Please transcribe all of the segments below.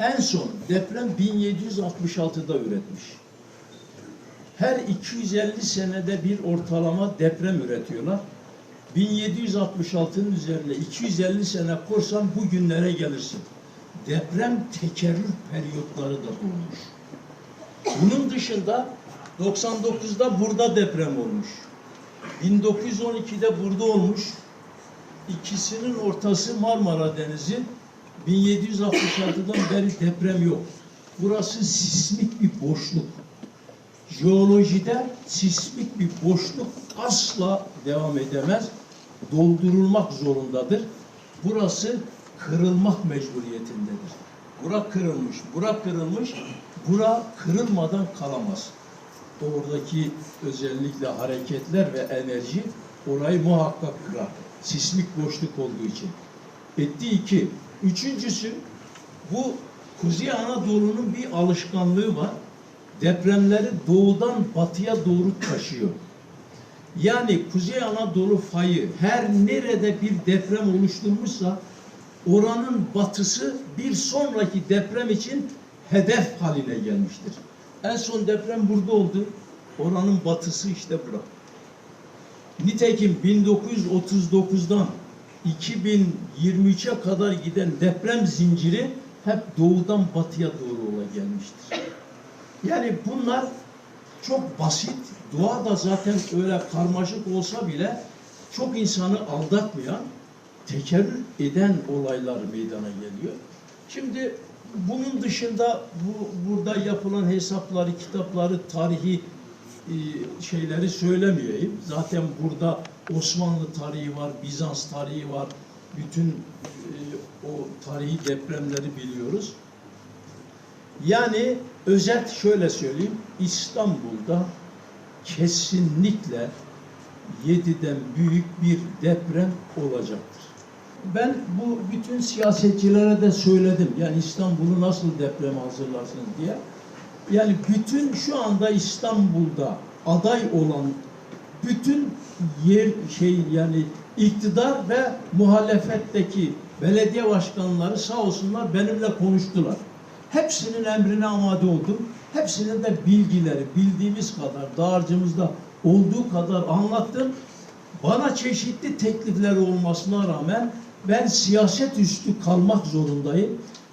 En son deprem 1766'da üretmiş. Her 250 senede bir ortalama deprem üretiyorlar. 1766'nın üzerine 250 sene korsan bugünlere gelirsin. Deprem tekerrür periyotları da bulmuş. Bunun dışında 99'da burada deprem olmuş. 1912'de burada olmuş. İkisinin ortası Marmara Denizi. 1766'dan beri deprem yok. Burası sismik bir boşluk. Jeolojide sismik bir boşluk asla devam edemez. Doldurulmak zorundadır. Burası kırılmak mecburiyetindedir. Bura kırılmış, bura kırılmış, bura kırılmadan kalamaz. Oradaki özellikle hareketler ve enerji orayı muhakkak kırar. Sismik boşluk olduğu için. Etti iki. Üçüncüsü bu Kuzey Anadolu'nun bir alışkanlığı var. Depremleri doğudan batıya doğru taşıyor. Yani Kuzey Anadolu fayı her nerede bir deprem oluşturmuşsa oranın batısı bir sonraki deprem için hedef haline gelmiştir. En son deprem burada oldu. Oranın batısı işte bura. Nitekim 1939'dan 2023'e kadar giden deprem zinciri hep doğudan batıya doğru ola gelmiştir. Yani bunlar çok basit. Doğa da zaten öyle karmaşık olsa bile çok insanı aldatmayan, tekerrür eden olaylar meydana geliyor. Şimdi bunun dışında bu burada yapılan hesapları, kitapları, tarihi e, şeyleri söylemeyeyim. Zaten burada Osmanlı tarihi var, Bizans tarihi var. Bütün e, o tarihi depremleri biliyoruz. Yani özet şöyle söyleyeyim. İstanbul'da kesinlikle 7'den büyük bir deprem olacaktır. Ben bu bütün siyasetçilere de söyledim. Yani İstanbul'u nasıl deprem hazırlarsınız diye. Yani bütün şu anda İstanbul'da aday olan bütün yer şey yani iktidar ve muhalefetteki belediye başkanları sağ olsunlar benimle konuştular. Hepsinin emrine amade oldum. Hepsinin de bilgileri bildiğimiz kadar dağarcığımızda olduğu kadar anlattım. Bana çeşitli teklifleri olmasına rağmen ben siyaset üstü kalmak zorundayım.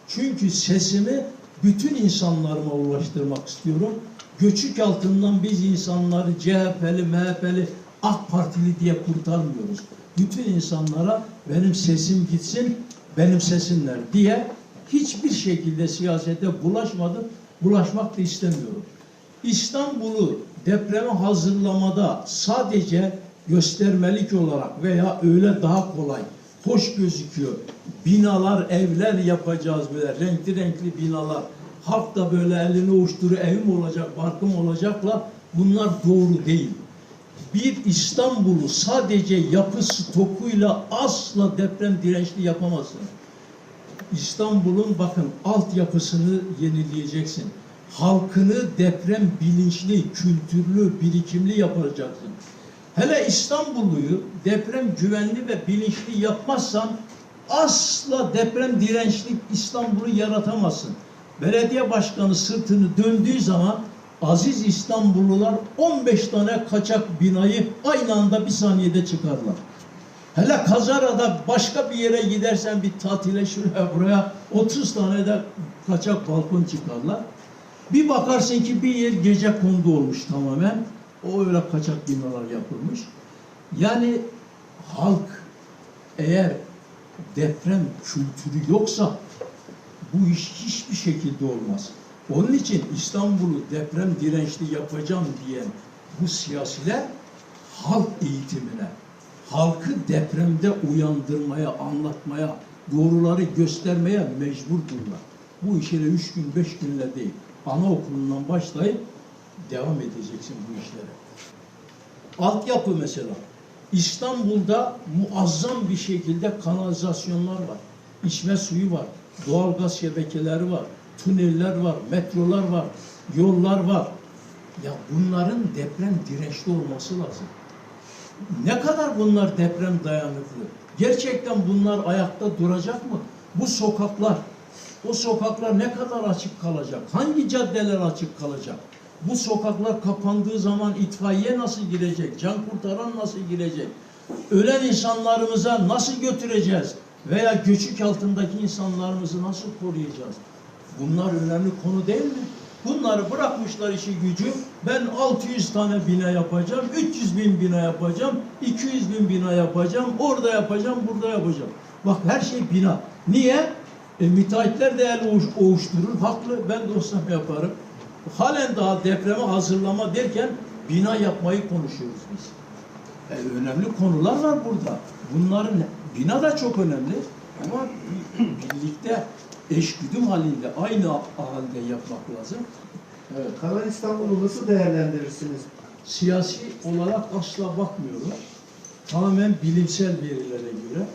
Çünkü sesimi bütün insanlarıma ulaştırmak istiyorum. Göçük altından biz insanları CHP'li, MHP'li, AK Partili diye kurtarmıyoruz. Bütün insanlara benim sesim gitsin, benimsesinler diye hiçbir şekilde siyasete bulaşmadım, bulaşmak da istemiyorum. İstanbul'u depreme hazırlamada sadece göstermelik olarak veya öyle daha kolay, hoş gözüküyor. Binalar, evler yapacağız böyle renkli renkli binalar. Halk da böyle elini uçturuyor, evim olacak, barkım olacakla bunlar doğru değil. Bir İstanbul'u sadece yapı stokuyla asla deprem dirençli yapamazsın. İstanbul'un bakın altyapısını yenileyeceksin. Halkını deprem bilinçli, kültürlü, birikimli yapacaksın. Hele İstanbulluyu deprem güvenli ve bilinçli yapmazsan asla deprem dirençli İstanbul'u yaratamazsın. Belediye başkanı sırtını döndüğü zaman aziz İstanbullular 15 tane kaçak binayı aynı anda bir saniyede çıkarlar. Hele Kazara'da başka bir yere gidersen bir tatile şuraya buraya 30 tane de kaçak balkon çıkarlar. Bir bakarsın ki bir yer gece kondu olmuş tamamen. O öyle kaçak binalar yapılmış. Yani halk eğer deprem kültürü yoksa bu iş hiçbir şekilde olmaz. Onun için İstanbul'u deprem dirençli yapacağım diyen bu siyasiler halk eğitimine, halkı depremde uyandırmaya, anlatmaya, doğruları göstermeye mecburdurlar. Bu işlere üç gün, beş günle değil, anaokulundan başlayıp devam edeceksin bu işlere. Altyapı mesela. İstanbul'da muazzam bir şekilde kanalizasyonlar var. İçme suyu var. Doğalgaz şebekeleri var. Tüneller var. Metrolar var. Yollar var. Ya bunların deprem dirençli olması lazım. Ne kadar bunlar deprem dayanıklı? Gerçekten bunlar ayakta duracak mı? Bu sokaklar O sokaklar ne kadar açık kalacak? Hangi caddeler açık kalacak? Bu sokaklar kapandığı zaman itfaiye nasıl girecek? Can kurtaran nasıl girecek? Ölen insanlarımıza nasıl götüreceğiz? Veya göçük altındaki insanlarımızı nasıl koruyacağız? Bunlar önemli konu değil mi? Bunları bırakmışlar işi gücü. Ben 600 tane bina yapacağım, 300 bin bina yapacağım, 200 bin bina yapacağım, orada yapacağım, burada yapacağım. Bak her şey bina. Niye? E, müteahhitler de el. Haklı. Ben olsam yaparım. Halen daha depreme hazırlama derken bina yapmayı konuşuyoruz biz. E, önemli konular var burada. Bunların bina da çok önemli ama birlikte eşgüdüm halinde aynı halde yapmak lazım. Evet. Kanal İstanbul'u nasıl değerlendirirsiniz? Siyasi olarak asla bakmıyorum. Tamamen bilimsel verilere göre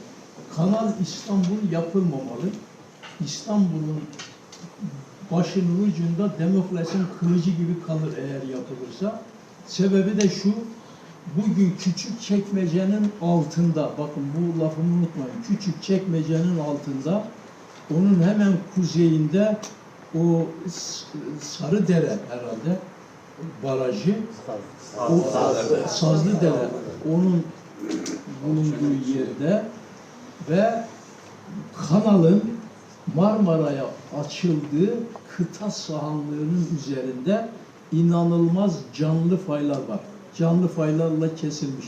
Kanal İstanbul yapılmamalı. İstanbul'un başının ucunda Demokles'in kılıcı gibi kalır eğer yapılırsa. Sebebi de şu, bugün küçük çekmecenin altında, bakın bu lafımı unutmayın, küçük çekmecenin altında, onun hemen kuzeyinde o S- Sarıdere herhalde barajı, o Sazlıdere onun bulunduğu yerde ve kanalın Marmara'ya açıldığı kıta sahanlığının üzerinde inanılmaz canlı faylar var. Canlı faylarla kesilmiş.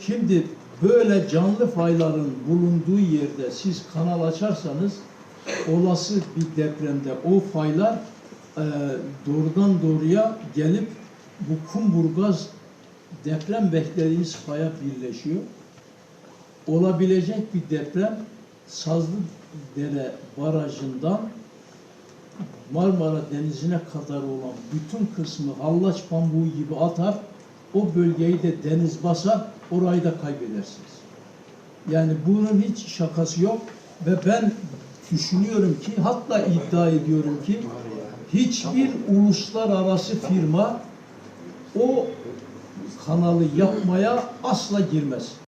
Şimdi böyle canlı fayların bulunduğu yerde siz kanal açarsanız olası bir depremde o faylar e, doğrudan doğruya gelip bu Kumburgaz deprem beklediğimiz faya birleşiyor. Olabilecek bir deprem Sazlıdere Barajı'ndan Marmara Denizi'ne kadar olan bütün kısmı hallaç pambuğu gibi atar. O bölgeyi de deniz basar, orayı da kaybedersiniz. Yani bunun hiç şakası yok ve ben düşünüyorum ki hatta iddia ediyorum ki hiçbir uluslararası firma o kanalı yapmaya asla girmez.